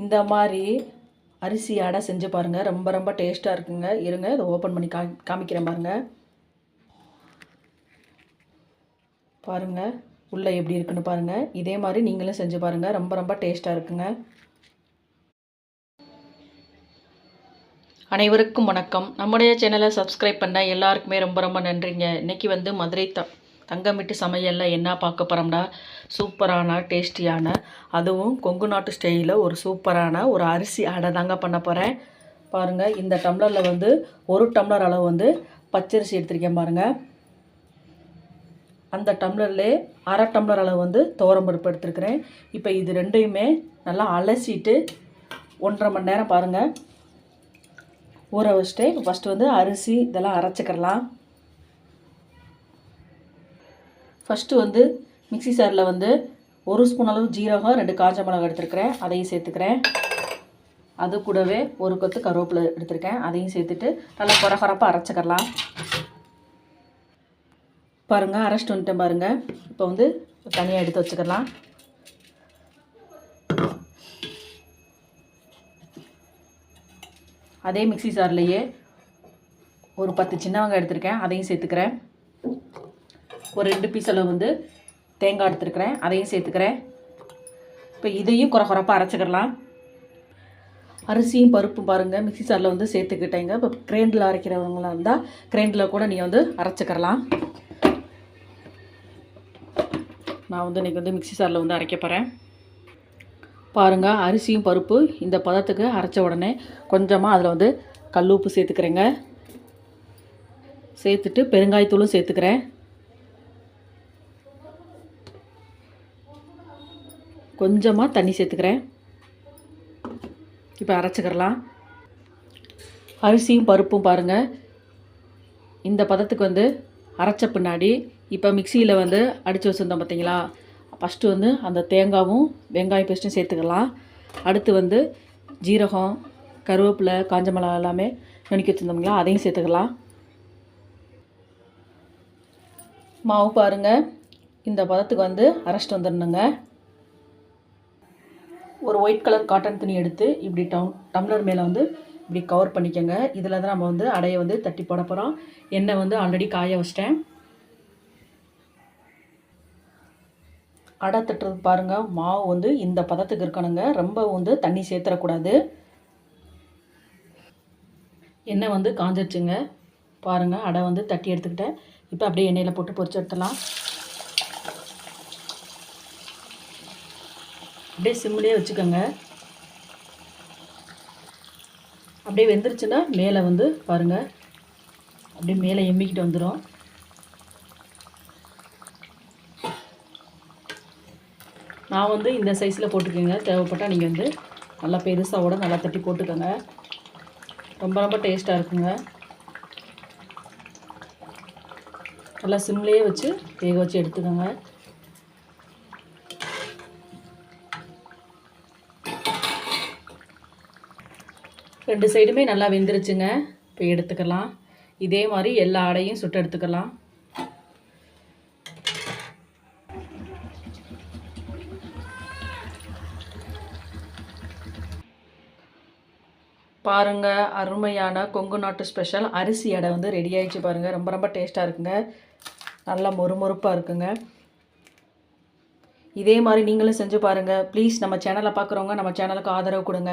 இந்த மாதிரி அரிசி அடை செஞ்சு பாருங்கள் ரொம்ப ரொம்ப டேஸ்ட்டாக இருக்குங்க. இருங்க இதை ஓப்பன் பண்ணி கா காமிக்கிறேன் பாருங்கள் பாருங்கள் உள்ளே எப்படி இருக்குன்னு பாருங்கள் இதே மாதிரி நீங்களும் செஞ்சு பாருங்கள் ரொம்ப ரொம்ப டேஸ்ட்டாக இருக்குங்க. அனைவருக்கும் வணக்கம். நம்முடைய சேனலை சப்ஸ்கிரைப் பண்ண எல்லாருக்குமே ரொம்ப ரொம்ப நன்றிங்க. இன்றைக்கி வந்து மதுரை த தங்கமிட்டு சமையலில் என்ன பார்க்க போகிறோம்னா சூப்பரான டேஸ்டியான அதுவும் கொங்கு நாட்டு ஸ்டைலில் ஒரு சூப்பரான ஒரு அரிசி அடை தாங்க பண்ண போகிறேன் பாருங்கள் இந்த டம்ளரில் வந்து ஒரு டம்ளர் அளவு வந்து பச்சரிசி எடுத்திருக்கேன் பாருங்கள் அந்த டம்ளர்லே அரை டம்ளர் அளவு வந்து துவரம்பருப்பு எடுத்துருக்கிறேன். இப்போ இது ரெண்டையுமே நல்லா அலசிட்டு ஒன்றரை மணி நேரம் பாருங்கள் ஊற வச்சுட்டு ஃபஸ்ட்டு வந்து அரிசி இதெல்லாம் அரைச்சிக்கிறலாம். ஃபஸ்ட்டு வந்து மிக்ஸி சாரில் வந்து ஒரு ஸ்பூன் அளவு ஜீரகம் ரெண்டு காஞ்ச மிளகாய் எடுத்துருக்கிறேன். அதையும் சேர்த்துக்கிறேன். அது கூடவே ஒரு கொத்து கருவேப்பிலை எடுத்திருக்கேன். அதையும் சேர்த்துட்டு நல்லா குறகுறப்பாக அரைச்சிக்கலாம். பாருங்கள் அரைச்சிட்டு வந்துட்டேன் பாருங்கள் இப்போ வந்து தனியாக எடுத்து வச்சுக்கலாம். அதே மிக்ஸி சார்லேயே ஒரு பத்து சின்ன வெங்காயம் எடுத்திருக்கேன். அதையும் சேர்த்துக்கிறேன். ஒரு ரெண்டு பீஸ் அளவு வந்து தேங்காய் எடுத்துருக்கிறேன். அதையும் சேர்த்துக்கிறேன். இப்போ இதையும் குறை குறைப்பாக அரைச்சிக்கிறலாம் அரிசியும் பருப்பும் பாருங்கள் மிக்சி சாரில் வந்து சேர்த்துக்கிட்டேங்க. இப்போ கிரைண்டில் அரைக்கிறவங்களா இருந்தால் கிரைண்டில் கூட நீங்கள் வந்து அரைச்சிக்கிறலாம் நான் வந்து இன்றைக்கி வந்து மிக்ஸி சாரில் வந்து அரைக்க போகிறேன் பாருங்கள் அரிசியும் பருப்பு இந்த பதத்துக்கு அரைச்ச உடனே கொஞ்சமாக அதில் வந்து கல் உப்பு சேர்த்துக்கிறேங்க. சேர்த்துட்டு பெருங்காயத்தூளும் சேர்த்துக்கிறேன். கொஞ்சமாக தண்ணி சேர்த்துக்கிறேன். இப்போ அரைச்சிக்கிறலாம். அரிசியும் பருப்பும் பாருங்கள் இந்த பதத்துக்கு வந்து அரைச்ச பின்னாடி இப்போ மிக்சியில் வந்து அடித்து வச்சுருந்தோம் பார்த்தீங்களா ஃபஸ்ட்டு வந்து அந்த தேங்காவும் வெங்காய பேஸ்ட்டும் சேர்த்துக்கலாம். அடுத்து வந்து ஜீரகம் கருவேப்பிலை காஞ்ச மிளகா எல்லாமே நுணுக்கி வச்சுருந்தோம்ங்களா அதையும் சேர்த்துக்கலாம். மாவு பாருங்கள் இந்த பதத்துக்கு வந்து அரைச்சிட்டு வந்துடணுங்க. ஒரு ஒயிட் கலர் காட்டன் துணி எடுத்து இப்படி டவுன் டம்ளர் மேலே வந்து இப்படி கவர் பண்ணிக்கோங்க. இதில் தான் நம்ம வந்து அடையை வந்து தட்டி போட போகிறோம் எண்ணெய் வந்து ஆல்ரெடி காய வச்சிட்டேன். அடை தட்டுறது பாருங்கள் மாவு வந்து இந்த பதத்துக்கு இருக்கணுங்க. ரொம்ப வந்து தண்ணி சேர்த்துடக்கூடாது எண்ணெய் வந்து காஞ்சிருச்சுங்க. பாருங்கள் அடை வந்து தட்டி எடுத்துக்கிட்டேன். இப்போ அப்படியே எண்ணெயில் போட்டு பொரிச்சு எடுத்துடலாம். அப்படியே சிம்லேயே வச்சுக்கோங்க. அப்படியே வெந்துருச்சுன்னா மேலே வந்து பாருங்கள் அப்படியே மேலே எம்மிக்கிட்டு வந்துடும் நான் வந்து இந்த சைஸில் போட்டுக்கோங்க. தேவைப்பட்டால் நீங்கள் வந்து நல்லா பெருசாக நல்லா தட்டி போட்டுக்கோங்க. ரொம்ப ரொம்ப டேஸ்ட்டாக இருக்குங்க. நல்லா சிம்லேயே வச்சு வேக வச்சு எடுத்துக்கோங்க. ரெண்டு சைடுமே நல்லா வெந்துருச்சுங்க. இப்போ எடுத்துக்கலாம். இதே மாதிரி எல்லா ஆடையும் சுட்டு எடுத்துக்கலாம். பாருங்க அருமையான கொங்கு நாட்டு ஸ்பெஷல் அரிசி அடை வந்து ரெடி ஆயிடுச்சு பாருங்கள் ரொம்ப ரொம்ப டேஸ்ட்டாக இருக்குங்க. நல்லா மொறுமொறுப்பாக இருக்குங்க. இதே மாதிரி நீங்களும் செஞ்சு பாருங்கள் ப்ளீஸ் நம்ம சேனலை பார்க்குறவங்க நம்ம சேனலுக்கு ஆதரவு கொடுங்க.